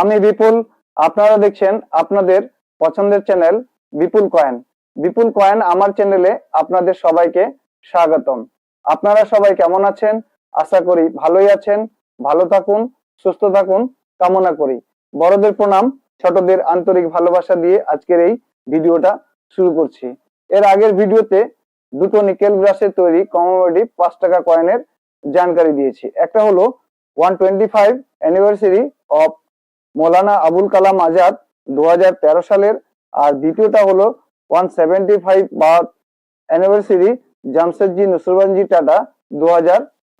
আমি বিপুল, আপনারা দেখছেন আপনাদের পছন্দের channel Bipul coin. Bipul coin আমার চ্যানেলে আপনাদের সবাইকে স্বাগতম। আপনারা সবাই কেমন আছেন? আশা করি ভালোই আছেন। ভালো থাকুন, সুস্থ থাকুন, কামনা করি। বড়দের প্রণাম, ছোটদের আন্তরিক ভালোবাসা দিয়ে আজকের এই ভিডিওটা শুরু করছি। এর আগের ভিডিওতে দুটো নিকেল ব্রাশের তৈরি কমোডিটিভ পাঁচ টাকা কয়েনের জানকারি দিয়েছি। একটা হলো one twenty five anniversary of Maulana Abul Kalam Azad দু হাজার তেরো সালের, আর দ্বিতীয়টা হলো ওয়ান সেভেন্টি ফাইভ বা অ্যানিভার্সারি জামশেদজি নসরবানজি টাটা দু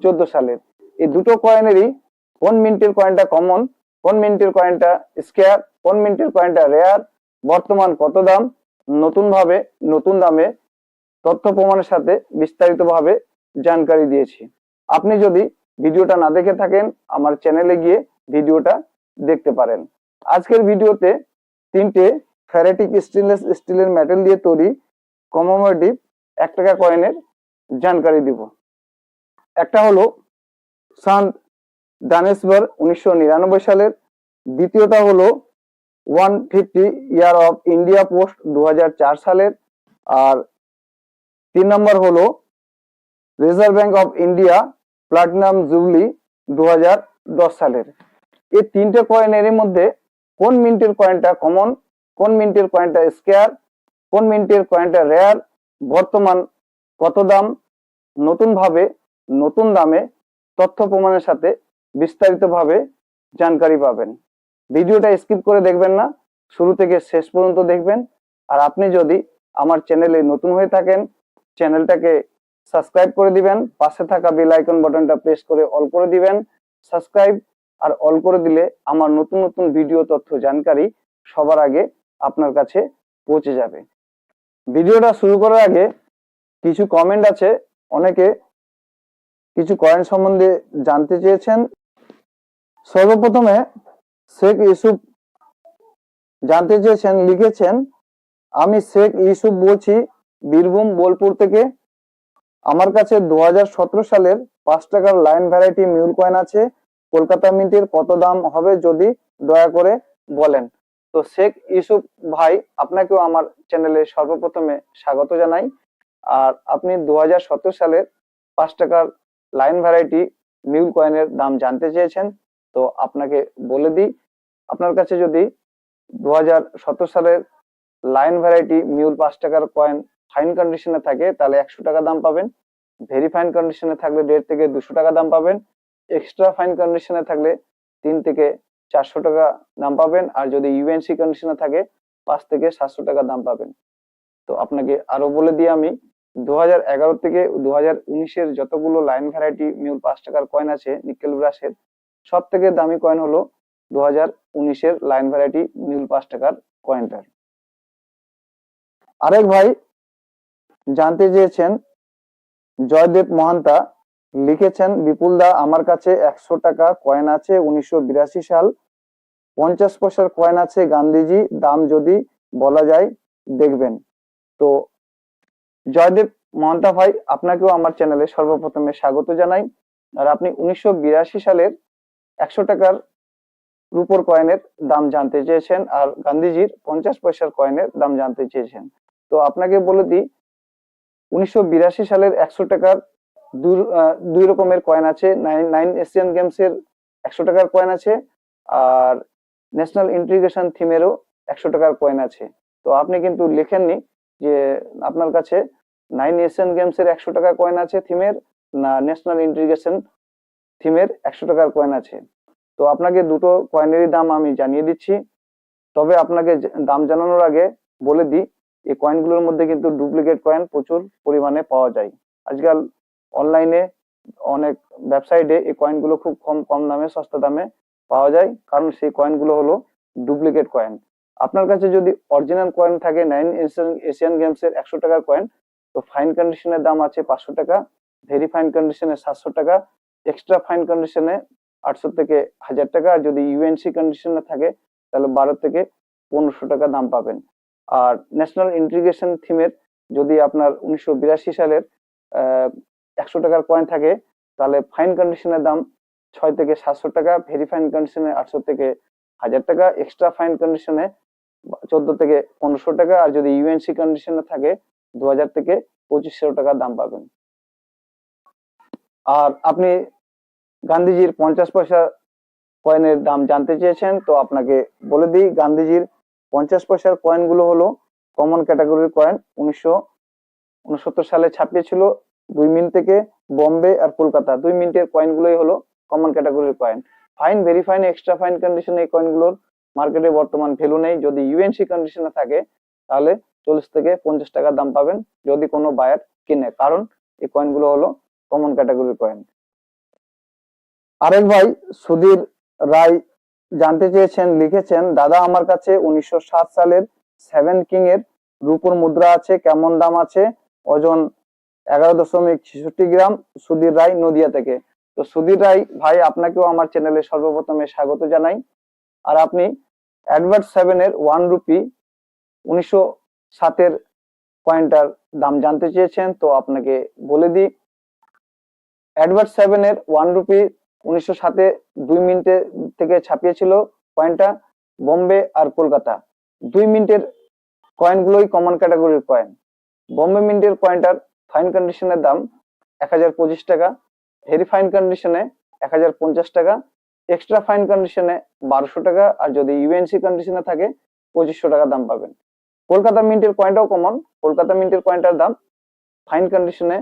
চোদ্দ সালের। এই দুটো কয়েনেরই কোন মিনিটের কয়েনটা কমন কোন মিনিটের কয়েনটা স্কেয়ার কোন মিনিটের কয়েনটা রেয়ার বর্তমান কত দাম, নতুনভাবে, নতুন দামে তথ্য প্রমাণের সাথে বিস্তারিতভাবে জানকারি দিয়েছি। আপনি যদি ভিডিওটা না দেখে থাকেন, আমার চ্যানেলে গিয়ে ভিডিওটা দেখতে পারেন। আজকের ভিডিওতে তিনটে ফ্যারেটিক স্টেনলেস স্টিলের মেটেল দিয়ে তৈরি কমোমেটিভ এক টাকা কয়েনের জানকারি দিব। একটা হলো সান্ত দানেশবর উনিশশো নিরানব্বই সালের, দ্বিতীয়টা হলো one fifty year of India Post দু হাজার চার সালের, আর তিন নম্বর হলো Reserve Bank of India platinum jubilee দু হাজার দশ সালের। এই তিনটে কয়েনের মধ্যে কোন মিনিটের কয়েনটা কমন কোন মিনিটের কয়েনটা স্কেয়ার কোন মিনিটের কয়েনটা রেয়ার বর্তমান কত দাম নতুন ভাবে নতুন দামে তথ্য প্রমাণের সাথে বিস্তারিতভাবে জানকারি পাবেন। ভিডিওটা স্কিপ করে দেখবেন না, শুরু থেকে শেষ পর্যন্ত দেখবেন। আর আপনি যদি আমার চ্যানেলে নতুন হয়ে থাকেন, চ্যানেলটাকে সাবস্ক্রাইব করে দিবেন, পাশে থাকা বেল আইকন বাটনটা প্রেস করে অল করে দিবেন সাবস্ক্রাইব আর অল করে দিলে আমার নতুন নতুন ভিডিও তথ্য জানকারি সবার আগে আপনার কাছে পৌঁছে যাবে। ভিডিওটা শুরু করার আগে কিছু কমেন্ট আছে। অনেকে কিছু কয়েন সম্বন্ধে জানতে চেয়েছেন। সর্বপ্রথমে শেখ ইউসুফ জানতে চেয়েছেন, লিখেছেন, আমি শেখ ইউসুফ বলছি বীরভূম, বোলপুর থেকে। আমার কাছে দু হাজার সতেরো সালের পাঁচ টাকার লাইন ভ্যারাইটি মিউল কয়েন আছে। কলকাতা মিন্টের কত দাম হবে যদি দয়া করে বলেন? তো শেখ ইউসুফ ভাই, আপনাকেও আমার চ্যানেলে সর্বপ্রথমে স্বাগত জানাই। আর আপনি দু হাজার সতেরো সালের পাঁচ টাকার লাইন ভ্যারাইটি মিউল কয়েনের দাম জানতে চেয়েছেন, তো আপনাকে বলে দিই, আপনার কাছে যদি দু হাজার সতেরো সালের লাইন ভ্যারাইটি মিউল পাঁচ টাকার কয়েন ফাইন কন্ডিশনে থাকে, তাহলে একশো টাকা দাম পাবেন। ভেরি ফাইন কন্ডিশনে থাকলে দেড় থেকে দুশো টাকা দাম পাবেন। এক্সট্রা ফাইন কন্ডিশনে থাকলে তিন থেকে চারশো টাকা দাম পাবেন। আর যদি ইউএনসি কন্ডিশনে থাকে, পাঁচ থেকে সাতশো টাকা দাম পাবেন। তো আপনাকে আরও বলে দিই আমি দু এগারো থেকে দু হাজার উনিশের যতগুলো লাইন ভ্যারাইটি মিউল পাঁচ টাকার কয়েন আছে নিকেল ব্রাশের সব থেকে দামি কয়েন হলো দু হাজার উনিশের লাইন ভ্যারাইটি মিউল পাঁচ টাকার কয়েনটার আরেক ভাই জানতে চেয়েছেন, জয়দেব মহান্তা লিখেছেন, বিপুল দা, আমার কাছে একশো টাকা কয়েন আছে, উনিশশো বিরাশি সাল। পঞ্চাশ পয়সার কয়েন আছে, গান্ধীজি, দাম যদি বলা যায়, দেখবেন। তো জয়দেব মহান্তা ভাই, আপনাকেও আমার চ্যানেলে সর্বপ্রথমে স্বাগত জানাই। আর আপনি উনিশশো বিরাশি সালের একশো টাকার রুপোর কয়েনের দাম জানতে চেয়েছেন, আর গান্ধীজির পঞ্চাশ পয়সার কয়েনের দাম জানতে চেয়েছেন। তো আপনাকে বলে দিই, উনিশশো বিরাশি সালের একশো টাকার দুই রকমের কয়েন আছে। নাইন এশিয়ান গেমস এর একশো টাকার কয়েন আছে আর ন্যাশনাল ইন্টিগ্রেশন থিমেরও একশো টাকার কয়েন আছে। তো আপনি কিন্তু লেখেননি যে আপনার কাছে নাইন এশিয়ান গেমস এর একশো টাকার কয়েন আছে থিমের না ন্যাশনাল ইন্টিগ্রেশন থিমের একশো টাকার কয়েন আছে। তো আপনাকে দুটো কয়েনেরই দাম আমি জানিয়ে দিচ্ছি। তবে আপনাকে দাম জানানোর আগে বলে দিই, এই কয়েনগুলোর মধ্যে কিন্তু ডুপ্লিকেট কয়েন প্রচুর পরিমাণে পাওয়া যায়। আজকাল অনলাইনে অনেক ওয়েবসাইটে এই কয়েনগুলো খুব কম কম দামে, সস্তা দামে পাওয়া যায়। কারণ সেই কয়েনগুলো হলো ডুপ্লিকেট কয়েন আপনার কাছে যদি অরিজিনাল কয়েন থাকে নাইন এশিয়ান গেমস এর একশো টাকার কয়েন তো ফাইন কন্ডিশনের দাম আছে পাঁচশো টাকা ভেরি ফাইন কন্ডিশনে সাতশো টাকা এক্সট্রা ফাইন কন্ডিশনে আটশো থেকে হাজার টাকা, আর যদি ইউএনসি কন্ডিশনে থাকে, তাহলে বারো থেকে পনেরোশো টাকা দাম পাবেন। আর ন্যাশনাল ইন্টিগ্রেশন থিমের যদি আপনার উনিশশো বিরাশি সালের একশো টাকার কয়েন থাকে, তাহলে ফাইন কন্ডিশনের দাম ছয় থেকে সাতশো টাকা ভেরি ফাইন কন্ডিশনে আটশো থেকে হাজার টাকা এক্সট্রা ফাইন কন্ডিশনে চোদ্দ থেকে পনেরোশো টাকা, আর যদি ইউএনসি কন্ডিশনে থাকে, দু হাজার থেকে পঁচিশশো টাকা দাম পাবেন। আর আপনি গান্ধীজির পঞ্চাশ পয়সা কয়েনের দাম জানতে চেয়েছেন, তো আপনাকে বলে দিই, গান্ধীজির পঞ্চাশ পয়সার কয়েনগুলো হলো কমন ক্যাটাগরির কয়েন উনিশশো উনসত্তর সালে ছাপিয়েছিল দুই মিনিট থেকে বম্বে আর কলকাতা। দুই মিনিটের কয়েনগুলোই হলো কমন ক্যাটাগরির coin fine very fine extra fine condition এই কয়েনগুলোর মার্কেটে বর্তমান ভ্যালু নেই। যদি ইউএনসি কন্ডিশনে থাকে, তাহলে চল্লিশ থেকে পঞ্চাশ টাকা দাম পাবেন যদি কোনো বায়ার কিনে। কারণ এই কয়েনগুলো হলো কমন ক্যাটাগরির কয়েন আরেক ভাই সুধীর রায় জানতে চেয়েছেন, লিখেছেন, দাদা, আমার কাছে উনিশশো সাত সালের সেভেন কিং এর রূপোর মুদ্রা আছে, কেমন দাম আছে? ওজন এগারো দশমিক ছেষট্টি গ্রাম সুধীর রায় নদিয়া থেকে। তো সুধীর রায়, ভাই, আপনাকেও আমার চ্যানেলে সর্বপ্রথমে স্বাগত জানাই। আর আপনি অ্যাডভার্ট সেভেন এর ওয়ান রুপি উনিশশো সাতের কয়েনটার দাম জানতে চেয়েছেন, তো আপনাকে বলে দিই। অ্যাডভার্ট সেভেন এর ওয়ান রুপি উনিশশো সাতে দুই মিনিটে থেকে ছাপিয়েছিল কয়েনটা বোম্বে আর কলকাতা। দুই মিনিটের কয়েনগুলোই কমন ক্যাটাগরির কয়েন বোম্বে মিন্টের কয়েনটার ফাইন কন্ডিশনের দাম এক হাজার পঁচিশ টাকা ভেরি ফাইন কন্ডিশনে এক হাজার পঞ্চাশ টাকা এক্সট্রা ফাইন কন্ডিশনে বারোশো টাকা, আর যদি ইউএনসি কন্ডিশনে থাকে পঁচিশশো টাকা দাম পাবেন। কলকাতা মিন্টের কয়েনটাও কমন কলকাতা মিন্টের কয়েনটার দাম ফাইন কন্ডিশনে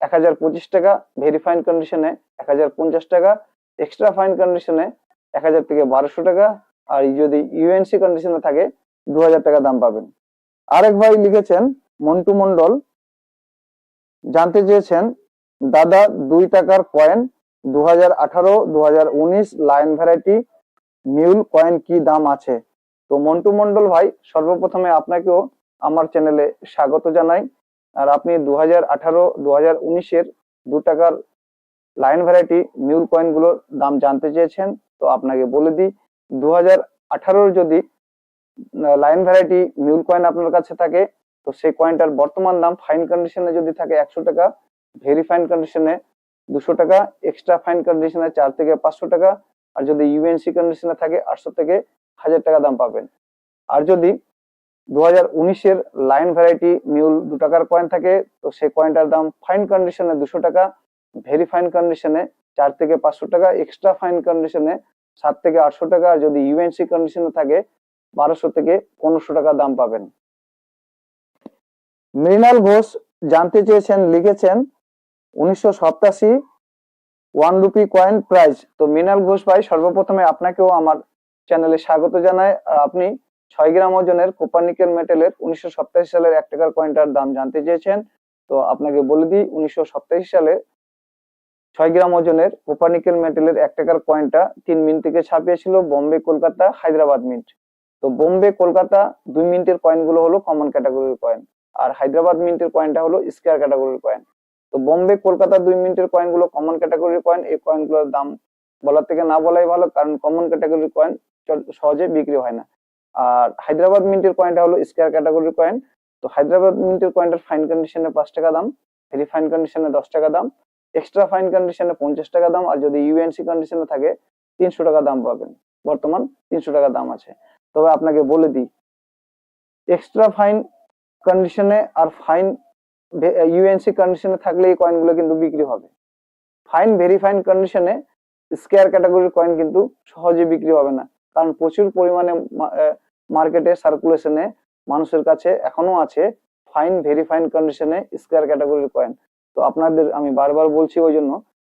এক হাজার পঁচিশ টাকা ভেরি ফাইন কন্ডিশনে এক হাজার পঞ্চাশ টাকা এক্সট্রা ফাইন কন্ডিশনে এক হাজার থেকে বারোশো টাকা, আর যদি ইউএনসি কন্ডিশনে থাকে দু হাজার টাকা দাম পাবেন। আরেক ভাই লিখেছেন, মন্টু মন্ডল জানতে চেয়েছেন, দাদা দুই টাকার কয়েন দু হাজার আঠারো দু হাজার উনিশ লাইন ভ্যারাইটি মিউল কয়েন কি দাম আছে? তো মন্টু মন্ডল ভাই, সর্বপ্রথমে আপনাকেও আমার চ্যানেলে স্বাগত জানাই। আর আপনি দু হাজার আঠারো দু হাজার উনিশের দু টাকার লাইন ভ্যারাইটি মিউল কয়েনগুলোর দাম জানতে চেয়েছেন, তো আপনাকে বলে দিই দু হাজার আঠারোর যদি লাইন ভ্যারাইটি মিউল কয়েন আপনার কাছে থাকে তো সেই কয়েনটার বর্তমান দাম ফাইন কন্ডিশনে যদি থাকে একশো টাকা ভেরি ফাইন কন্ডিশনে দুশো টাকা এক্সট্রা ফাইন কন্ডিশনে চার থেকে পাঁচশো টাকা, আর যদি ইউএনসি কন্ডিশনে থাকে আটশো থেকে হাজার টাকা দাম পাবেন। আর যদি দু হাজার উনিশের লাইন ভ্যারাইটি মিউল দু টাকার কয়েন থাকে, তো সেই কয়েনটার দাম ফাইন কন্ডিশনে দুশো টাকা ভেরি ফাইন কন্ডিশনে চার থেকে পাঁচশো টাকা এক্সট্রা ফাইন কন্ডিশনে সাত থেকে আটশো টাকা, আর যদি ইউএনসি কন্ডিশনে থাকে বারোশো থেকে পনেরোশো টাকা দাম পাবেন। মৃণাল ঘোষ জানতে চেয়েছেন, লিখেছেন, উনিশশো ওয়ান রুপি কয়েন প্রাইস। তো মৃণাল ঘোষ ভাই, সর্বপ্রথমে আপনাকেও আমার চ্যানেলে স্বাগত জানাই। আর আপনি ছয় গ্রাম ওজনের কোপারনিকেল মেটেলের উনিশশো সালের এক টাকার কয়েনটার দাম জানতে চেয়েছেন। তো আপনাকে বলে দিই, উনিশশো সালে ছয় গ্রাম ওজনের কোপারনিকেল মেটেলের এক টাকার কয়েনটা তিন মিনিট থেকে ছাপিয়েছিল বোম্বে, কলকাতা, হায়দ্রাবাদ মিন্ট। তো বোম্বে, কলকাতা দুই মিনিটের কয়েনগুলো হলো কমন ক্যাটাগরির কয়েন আর হায়দ্রাবাদ মিন্টের কয়েনটা হলো স্কোয়ার ক্যাটাগরির কয়েন তো বোম্বে কলকাতা দুই মিনিটের কয়েনগুলো কমন ক্যাটাগরির কয়েন এই কয়েনগুলোর দাম বলার থেকে না বলাই ভালো, কারণ কমন ক্যাটাগরির কয়েন সহজে বিক্রি হয় না। আর হায়দ্রাবাদ মিন্টের কয়েনটা হলো স্কোয়ার ক্যাটাগরির কয়েন তো হায়দ্রাবাদ মিন্টের কয়েনটার ফাইন কন্ডিশনে পাঁচ টাকা দাম রিফাইন ফাইন কন্ডিশনে দশ টাকা দাম এক্সট্রা ফাইন কন্ডিশনে পঞ্চাশ টাকা দাম, আর যদি ইউএনসি কন্ডিশনে থাকে, তিনশো টাকা দাম পাবেন। বর্তমান তিনশো টাকা দাম আছে। তবে আপনাকে বলে দিই এক্সট্রা ফাইন কন্ডিশনে আর ফাইন ইউএনসি কন্ডিশনে থাকলে এই কয়েনগুলো কিন্তু বিক্রি হবে। ফাইন ভেরি ফাইন কন্ডিশনে স্কেয়ার ক্যাটাগরির কয়েন কিন্তু সহজে বিক্রি হবে না। কারণ প্রচুর পরিমাণে মার্কেটে সার্কুলেশনে মানুষের কাছে এখনও আছে ফাইন ভেরি ফাইন কন্ডিশনে স্কেয়ার ক্যাটাগরির কয়েন তো আপনাদের, আমি বারবার বলছি ওই জন্য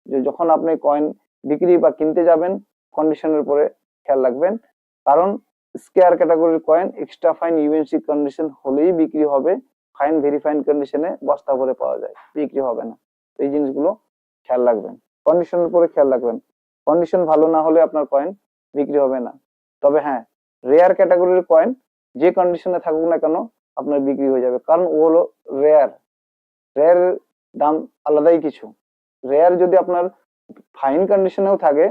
যে যখন আপনি কয়েন বিক্রি বা কিনতে যাবেন কন্ডিশনের উপরে খেয়াল রাখবেন। কারণ স্কেয়ার ক্যাটাগরির coin extra fine UNC condition হলেই বিক্রি হবে। ফাইন ভেরি ফাইন কন্ডিশনে বস্তা ভরে পাওয়া যায়। বিক্রি হবে না। এই জিনিসগুলো খেয়াল রাখবেন। কন্ডিশনের উপরে খেয়াল রাখবেন। কন্ডিশন ভালো না হলে আপনার কয়েন বিক্রি হবে না। তবে হ্যাঁ রেয়ার ক্যাটাগরির কয়েন যে কন্ডিশনে থাকুক না কেন আপনার বিক্রি হয়ে যাবে। কারণ ও হলো রেয়ার রেয়ার দাম আলাদাই কিছু। রেয়ার যদি আপনার ফাইন কন্ডিশনেও থাকে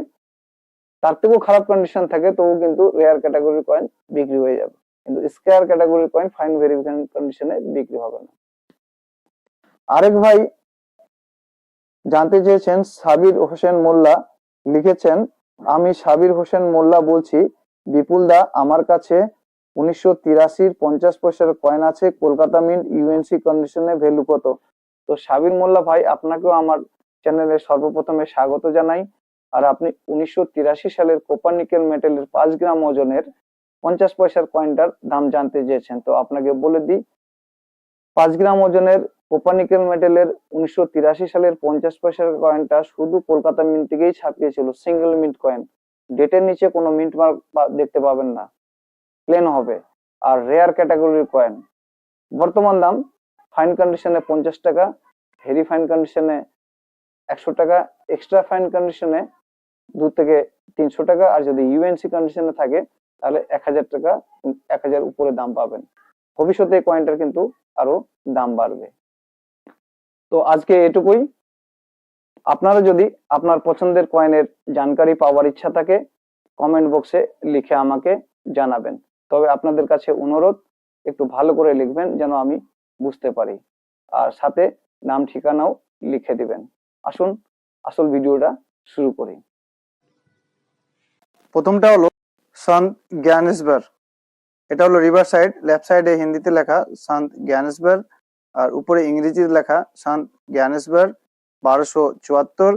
তার থেকেও খারাপ কন্ডিশন থাকে তবু কিন্তু রেয়ার ক্যাটাগরির কয়েন বিক্রি হয়ে যাবে। কিন্তু স্কেয়ার ক্যাটাগরির কয়েন ফাইন ভেরিফিকেশন কন্ডিশনে বিক্রি হবে না। আরেক ভাই জানতে চেয়েছেন, সাবির হোসেন মোল্লা লিখেছেন, আমি সাবির হোসেন মোল্লা বলছি, বিপুল দা, আমার কাছে উনিশশো তিরাশির পঞ্চাশ পয়সার কয়েন আছে, কলকাতা মিন্ট ইউএনসি কন্ডিশনে ভ্যালু কত? তো সাবির মোল্লা ভাই, আপনাকেও আমার চ্যানেলে সর্বপ্রথমে স্বাগত জানাই। আর আপনি উনিশশো তিরাশি সালের কোপার নিকেল মেটেলের পাঁচ গ্রাম ওজনের পঞ্চাশ পয়সার কয়েনটার দাম জানতে চেয়েছেন। তো আপনাকে বলে দিই, পাঁচ গ্রাম ওজনের কোপানিকেল মেটেলের উনিশশো তিরাশি সালের পঞ্চাশ পয়সার কয়েনটা শুধু কলকাতা মিন্ট থেকেই ছাপিয়েছিল সিঙ্গেল মিন্ট কয়েন ডেটের নিচে কোনো মিন্ট মার্ক দেখতে পাবেন না। প্লেন হবে। আর রেয়ার ক্যাটাগরির কয়েন বর্তমান দাম ফাইন কন্ডিশনে পঞ্চাশ টাকা ভেরি ফাইন কন্ডিশনে একশো টাকা এক্সট্রা ফাইন কন্ডিশনে দু থেকে তিনশো টাকা, আর যদি ইউএনসি কন্ডিশনে থাকে, তাহলে এক হাজার টাকা, এক হাজার উপরে দাম পাবেন। ভবিষ্যতে কয়েনটার কিন্তু আরও দাম বাড়বে। তো আজকে এটুকুই। আপনারা যদি আপনার পছন্দের কয়েনের জানকারি পাওয়ার ইচ্ছা থাকে কমেন্ট বক্সে লিখে আমাকে জানাবেন। তবে আপনাদের কাছে অনুরোধ, একটু ভালো করে লিখবেন যেন আমি বুঝতে পারি। আর সাথে নাম ঠিকানাও লিখে দিবেন। আসুন, আসল ভিডিওটা শুরু করি। প্রথমটা হলো সন্ত জ্ঞানেশ্বর এটা হলো রিভার সাইড, লেফট সাইডে হিন্দিতে লেখা সন্ত জ্ঞানেশ্বর আর উপরে ইংরেজিতে লেখা সন্ত জ্ঞানেশ্বর বারোশো চুয়াত্তর,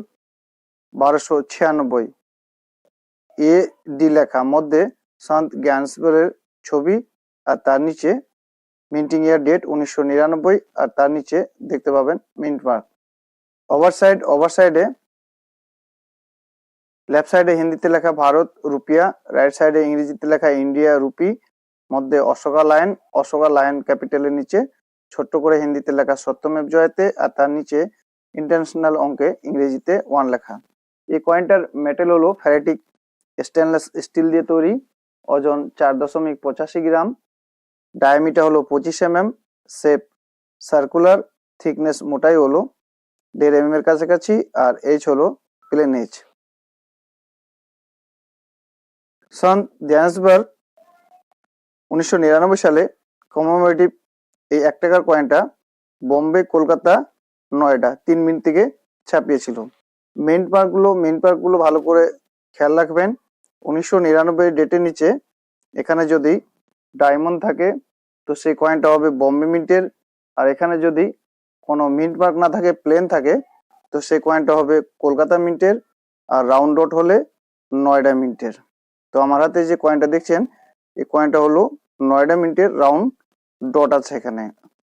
বারোশো ছিয়ানব্বই। এ ডি লেখা, মধ্যে সন্ত জ্ঞানেশ্বরের ছবি আর তার নিচে মিন্টিং ইয়ার ডেট উনিশশো নিরানব্বই আর তার নিচে দেখতে পাবেন mint mark. Over side over সাইডে লেফট সাইডে হিন্দিতে লেখা ভারত, রুপিয়া রাইট সাইডে ইংরেজিতে লেখা ইন্ডিয়া, রুপি, মধ্যে অশোকা লায়ন অশোকা লায়ন ক্যাপিটালের নিচে, ছোট্ট করে হিন্দিতে লেখা সত্যমেব জয়তে আর তার নিচে ইন্টারন্যাশনাল অঙ্কে ইংরেজিতে ওয়ান লেখা। এই কয়েনটার মেটেল হলো ফ্যারেটিক স্টেনলেস স্টিল দিয়ে তৈরি, ওজন চার দশমিক পঁচাশি গ্রাম ডায়ামিটার হলো পঁচিশ M M shape circular thickness মোটাই হলো দেড় এম এর কাছাকাছি, আর এইচ হলো প্লেন এইচ সন ধ্যানসবার্গ উনিশশো নিরানব্বই সালে কমোমেটিভ এই এক টাকার কয়েনটা বোম্বে, কলকাতা, নয়ডা তিন মিনিট থেকে ছাপিয়েছিল। মেইন পার্কগুলো মেইন পার্কগুলো ভালো করে খেয়াল রাখবেন। উনিশশো নিরানব্বই ডেটের নিচে এখানে যদি ডায়মন্ড থাকে, তো সেই কয়েনটা হবে বম্বে মিন্টের। আর এখানে যদি কোনো মিন্ট মার্ক না থাকে প্লেন থাকে, তো সেই কয়েনটা হবে কলকাতা মিন্টের। আর রাউন্ড ডট হলে নয়ডা মিন্টের। তো আমার হাতে যে কয়েনটা দেখছেন, এই কয়েনটা হলো নয়ডা মিন্টের রাউন্ড ডট আছে এখানে।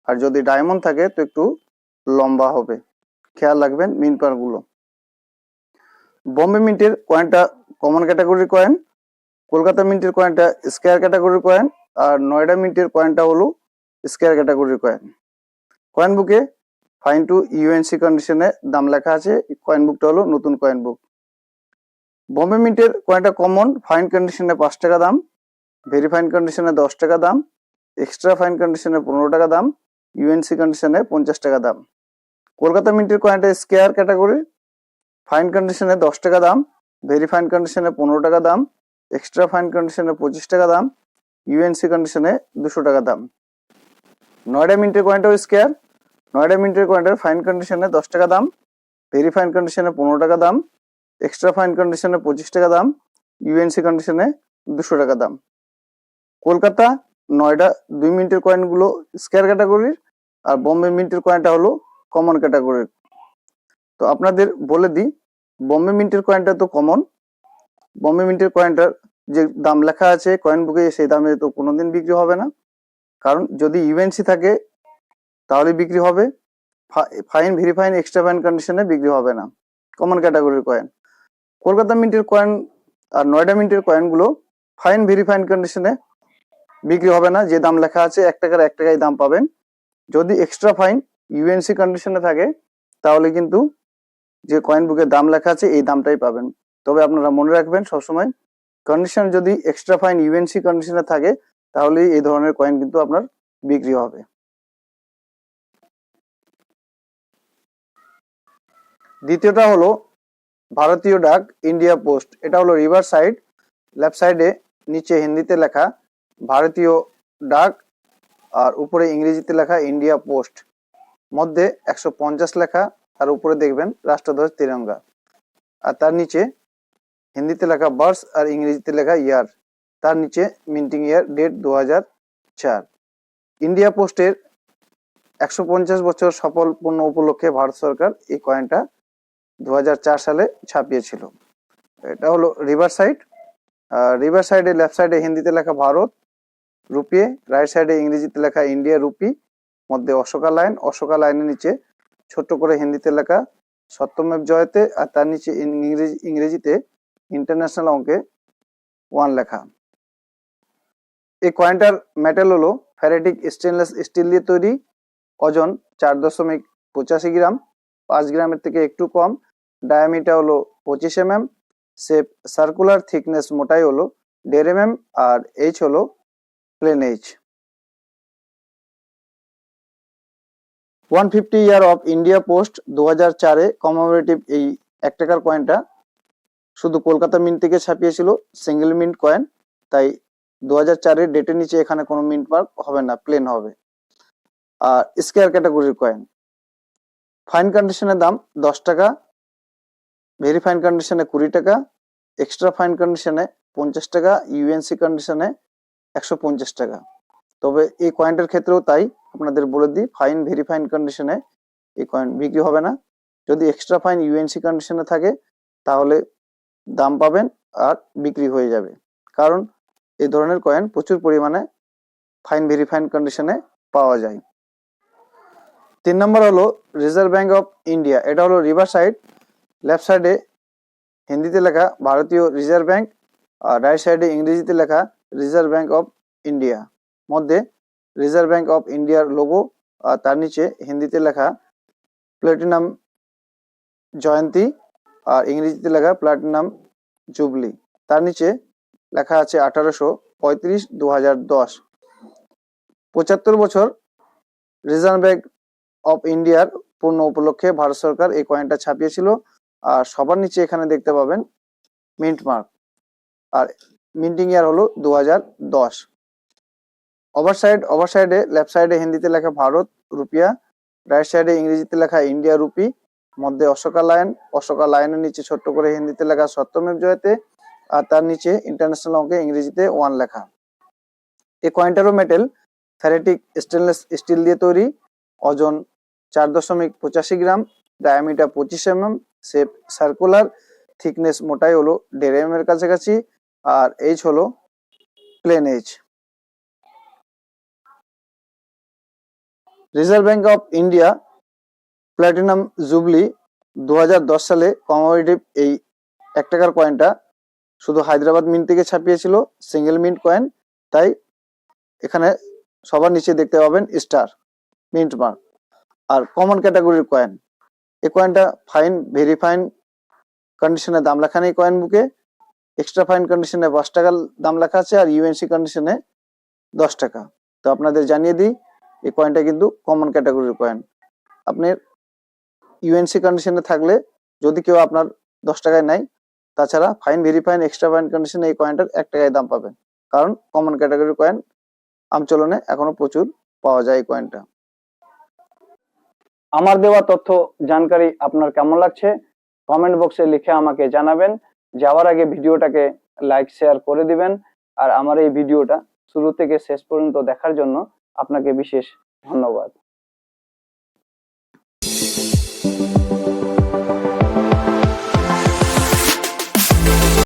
আর যদি ডায়মন্ড থাকে, তো একটু লম্বা হবে। খেয়াল রাখবেন মিনগুলো। বম্বে মিন্টের কয়েনটা কমন ক্যাটাগরির কয়েন কলকাতা মিন্টের কয়েনটা স্কোয়ার ক্যাটাগরির কয়েন আর নয়ডা মিন্টের কয়েনটা হলো স্কোয়ার ক্যাটাগরির কয়েন কয়েন বুকে ফাইন টু ইউএনসি কন্ডিশনে দাম লেখা আছে। কয়েন বুকটা হলো নতুন কয়েন বুক বম্বে মিন্টের কয়েনটা কমন ফাইন কন্ডিশনে পাঁচ টাকা দাম ভেরি ফাইন কন্ডিশনে দশ টাকা দাম এক্সট্রা ফাইন কন্ডিশনে পনেরো টাকা দাম ইউএনসি কন্ডিশনে পঞ্চাশ টাকা দাম কলকাতা মিন্টের কয়েনটা স্কেয়ার ক্যাটাগরি ফাইন কন্ডিশনে দশ টাকা দাম ভেরি ফাইন কন্ডিশনে পনেরো টাকা দাম এক্সট্রা ফাইন কন্ডিশনে পঁচিশ টাকা দাম ইউএনসি কন্ডিশনে দুশো টাকা দাম নয়ডা মিন্টের কয়েনটাও স্কেয়ার নয়ডা মিন্টের কয়েনটার ফাইন কন্ডিশনে দশ টাকা দাম ভেরি ফাইন কন্ডিশনে পনেরো টাকা দাম এক্সট্রা ফাইন কন্ডিশনে পঁচিশ টাকা দাম ইউএনসি কন্ডিশনে দুশো টাকা দাম। কলকাতা নয়ডা দুই মিনিটের কয়েনগুলো স্কোয়ার ক্যাটাগরির আর বম্বে মিন্টের কয়েনটা হলো কমন ক্যাটাগরির তো আপনাদের বলে দিই, বম্বে মিন্টের কয়েনটা তো কমন বম্বে মিন্টের কয়েনটার যে দাম লেখা আছে কয়েন বুকে সেই দামে তো কোনোদিন বিক্রি হবে না। কারণ যদি ইউএনসি থাকে, তাহলে বিক্রি হবে ফাইন ভেরিফাইন এক্সট্রা ফাইন কন্ডিশনে বিক্রি হবে না কমন ক্যাটাগরির কয়েন কলকাতা মিন্টের কয়েন আর নয়ডা মিন্টের কয়েনগুলো ফাইন ভেরিফাইন কন্ডিশনে বিক্রি হবে না। যে দাম লেখা আছে, এক টাকার এক টাকায় দাম পাবেন। যদি এক্সট্রা ফাইন ইউএনসি কন্ডিশনে থাকে, তাহলে কিন্তু যে কয়েন বুকের দাম লেখা আছে, এই দামটাই পাবেন। তবে আপনারা মনে রাখবেন, সবসময় কন্ডিশন যদি এক্সট্রা ফাইন ইউএনসি কন্ডিশনে থাকে তাহলে এই ধরনের কয়েন কিন্তু আপনার বিক্রি হবে। দ্বিতীয়টা হলো ভারতীয় ডাক ইন্ডিয়া পোস্ট এটা হলো রিভার সাইড লেফট সাইডে নিচে হিন্দিতে লেখা, ভারতীয় ডাক, আর উপরে ইংরেজিতে লেখা ইন্ডিয়া পোস্ট মধ্যে একশো পঞ্চাশ লেখা, তার উপরে দেখবেন রাষ্ট্রধ্বজ তিরঙ্গা। আর তার নিচে হিন্দিতে লেখা বার্স আর ইংরেজিতে লেখা ইয়ার তার নিচে মিন্টিং ইয়ার ডেট দু হাজার চার। ইন্ডিয়া পোস্টের একশো পঞ্চাশ বছর সফল পূর্ণ উপলক্ষে ভারত সরকার এই কয়েনটা দু হাজার চার সালে ছাপিয়েছিল। এটা হলো রিভার সাইড। রিভার সাইডে লেফট সাইডে হিন্দিতে লেখা ভারত রুপিয়ে রাইট সাইডে ইংরেজিতে লেখা ইন্ডিয়া রুপি, মধ্যে অশোকা লাইন, অশোকা লাইনের নিচে ছোট্ট করে হিন্দিতে লেখা সত্যমেব জয়তে আর তার নিচে ইংরেজি ইংরেজিতে ইন্টারন্যাশনাল অঙ্কে ওয়ান লেখা। এই কয়েনটার মেটাল হলো ফ্যারেটিক স্টেনলেস স্টিল দিয়ে তৈরি, ওজন চার দশমিক পঁচাশি গ্রাম। পাঁচ গ্রামের থেকে একটু কম। ডায়ামিটার হলো পঁচিশ M M shape circular thickness মোটাই হলো দেড় এম এম আর এইচ হলো plain edge one fifty year of India post দু হাজার চারে কমেমোরেটিভ এই এক টাকার কয়েনটা শুধু কলকাতা মিন্ট থেকে ছাপিয়েছিল সিঙ্গেল মিন্ট কয়েন তাই দু হাজার চারের ডেটের নিচে এখানে কোনো মিন্ট মার্ক হবে না প্লেন হবে। আর স্কোয়ার ক্যাটাগরির কয়েন ফাইন কন্ডিশনের দাম দশ টাকা ভেরি ফাইন কন্ডিশনে কুড়ি টাকা এক্সট্রা ফাইন কন্ডিশনে পঞ্চাশ টাকা ইউএনসি কন্ডিশনে একশো পঞ্চাশ টাকা। তবে এই কয়েনটার ক্ষেত্রেও তাই আপনাদের বলে দিই ফাইন ভেরি ফাইন কন্ডিশনে এই কয়েন বিক্রি হবে না। যদি এক্সট্রা ফাইন ইউএনসি কন্ডিশনে থাকে, তাহলে দাম পাবেন আর বিক্রি হয়ে যাবে। কারণ এই ধরনের কয়েন প্রচুর পরিমাণে ফাইন ভেরি ফাইন কন্ডিশনে পাওয়া যায়। তিন নম্বর হলো রিজার্ভ ব্যাংক অফ ইন্ডিয়া এটা হলো রিভার সাইড লেফট সাইডে হিন্দিতে লেখা ভারতীয় রিজার্ভ ব্যাংক আর রাইট সাইডে ইংরেজিতে লেখা রিজার্ভ ব্যাংক অফ ইন্ডিয়া মধ্যে রিজার্ভ ব্যাংক অফ ইন্ডিয়ার লোগো আর তার নিচে হিন্দিতে লেখা প্ল্যাটিনাম জয়ন্তী, আর ইংরেজিতে লেখা প্ল্যাটিনাম জুবলি তার নিচে লেখা আছে আঠারোশো পঁয়ত্রিশ দু হাজার দশ। পঁচাত্তর বছর রিজার্ভ ব্যাংক অফ ইন্ডিয়ার পূর্ণ উপলক্ষে ভারত সরকার এই কয়েনটা ছাপিয়েছিল। আর সবার নিচে এখানে দেখতে পাবেন মিন্ট মার্ক আর মিন্টিং ইয়ার হলো দু হাজার দশ। ওভার সাইড ওভার সাইডে লেফট সাইডে হিন্দিতে লেখা ভারত রুপিয়া রাইট সাইডে ইংরেজিতে লেখা ইন্ডিয়া রুপি মধ্যে অশোকা লাইন অশোকা লাইনের নিচে ছোট্ট করে হিন্দিতে লেখা সত্যমেব জয়তে, আর তার নিচে ইন্টারন্যাশনাল অঙ্কে ইংরেজিতে ওয়ান লেখা। এই কয়েনটারও মেটেল ফ্যারেটিক স্টেনলেস স্টিল দিয়ে তৈরি ওজন চার দশমিক পঁচাশি গ্রাম ডায়ামিটার পঁচিশ M M shape circular thickness মোটাই হলো দেড় এম এর কাছাকাছি, আর এইচ হলো plain edge reserve bank of India platinum jubilee দু দশ সালে কমোডিটিভ এই এক টাকার কয়েনটা শুধু হায়দ্রাবাদ মিন্ট থেকে ছাপিয়েছিল সিঙ্গেল মিন্ট কয়েন তাই এখানে সবার নিচে দেখতে পাবেন স্টার মিন্ট মার্ক আর কমন ক্যাটাগরির কয়েন এই কয়েনটা ফাইন ভেরি ফাইন কন্ডিশনে দাম লেখা নেই কয়েন বুকে এক্সট্রা ফাইন কন্ডিশনে পাঁচ টাকার দাম লেখা আছে আর ইউএনসি কন্ডিশনে দশ টাকা। তো আপনাদের জানিয়ে দিই, এই কয়েনটা কিন্তু কমন ক্যাটাগরির কয়েন আপনার ইউএনসি কন্ডিশনে থাকলে যদি কেউ আপনার দশ টাকায় নেয়, তাছাড়া fine very fine extra fine কন্ডিশনে এই কয়েনটার এক টাকায় দাম পাবেন। কারণ কমন ক্যাটাগরির কয়েন আমচলনে এখনও প্রচুর পাওয়া যায় এই কয়েনটা আমার দেওয়া তথ্য জানকারি আপনার কেমন লাগছে? কমেন্ট বক্সে লিখে আমাকে জানাবেন। যাওয়ার আগে ভিডিওটাকে লাইক শেয়ার করে দিবেন। আর আমার এই ভিডিওটা শুরু থেকে শেষ পর্যন্ত দেখার জন্য আপনাকে বিশেষ ধন্যবাদ।